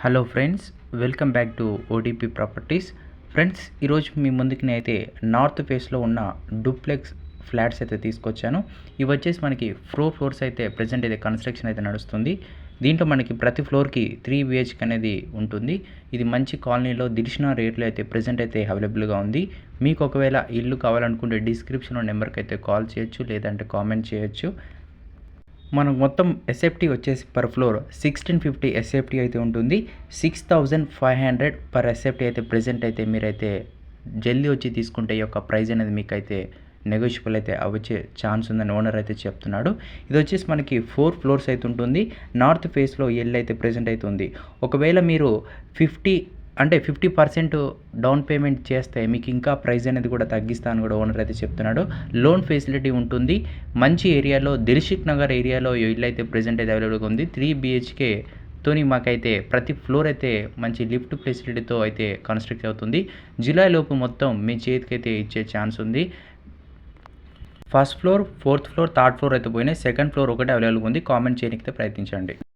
Hello friends welcome back to OTP properties friends ఈరోజు మీ ముందుకి అయితే నార్త్ ఫేస్లో ఉన్న డూప్లెక్స్ ఫ్లాట్స్ అయితే తీసుకొచ్చాను. ఇవి వచ్చేసి మనకి ఫ్లోర్ ఫ్లోర్స్ అయితే ప్రజెంట్ అయితే కన్స్ట్రక్షన్ అయితే నడుస్తుంది. దీంట్లో మనకి ప్రతి ఫ్లోర్కి త్రీ బిహెచ్కి అనేది ఉంటుంది. ఇది మంచి కాలనీలో దిల్షినా రేట్లో అయితే ప్రజెంట్ అయితే అవైలబుల్గా ఉంది. మీకు ఒకవేళ ఇల్లు కావాలనుకుంటే డిస్క్రిప్షన్లో నెంబర్కి అయితే కాల్ చేయొచ్చు లేదంటే కామెంట్ చేయొచ్చు. మనకు మొత్తం ఎస్ఎఫ్టీ వచ్చేసి per floor sixteen fifty SFT అయితే ఉంటుంది. Six thousand five hundred per SFT అయితే ప్రజెంట్ అయితే మీరైతే జల్దీ వచ్చి తీసుకుంటే ఈ యొక్క ప్రైజ్ అనేది మీకు అయితే నెగోషియబుల్ అయితే అవ్వచ్చే ఛాన్స్ ఉందని ఓనర్ అయితే చెప్తున్నాడు. ఇది వచ్చేసి మనకి ఫోర్ ఫ్లోర్స్ అయితే ఉంటుంది. నార్త్ ఫేస్లో ఎల్ అయితే ప్రజెంట్ అయితే ఉంది. ఒకవేళ మీరు ఫిఫ్టీ అంటే ఫిఫ్టీ పర్సెంట్ డౌన్ పేమెంట్ చేస్తే మీకు ఇంకా ప్రైస్ అనేది కూడా తగ్గిస్తాను కూడా ఓనర్ అయితే చెప్తున్నాడు. లోన్ ఫెసిలిటీ ఉంటుంది. మంచి ఏరియాలో దిల్షిక్ నగర్ ఏరియాలో ఇల్లు అయితే ప్రజెంట్ అయితే అవైలబుల్గా ఉంది. త్రీ బిహెచ్కే తోని మాకైతే ప్రతి ఫ్లోర్ అయితే మంచి లిఫ్ట్ ఫెసిలిటీతో అయితే కన్స్ట్రక్ట్ అవుతుంది. జూలై లోపు మొత్తం మీ చేతికైతే ఇచ్చే ఛాన్స్ ఉంది. First floor fourth floor third floor అయితే పోయినాయి. సెకండ్ ఫ్లోర్ ఒకటే అవైలబుల్గా ఉంది. కామెంట్ చేయడానికి ప్రయత్నించండి.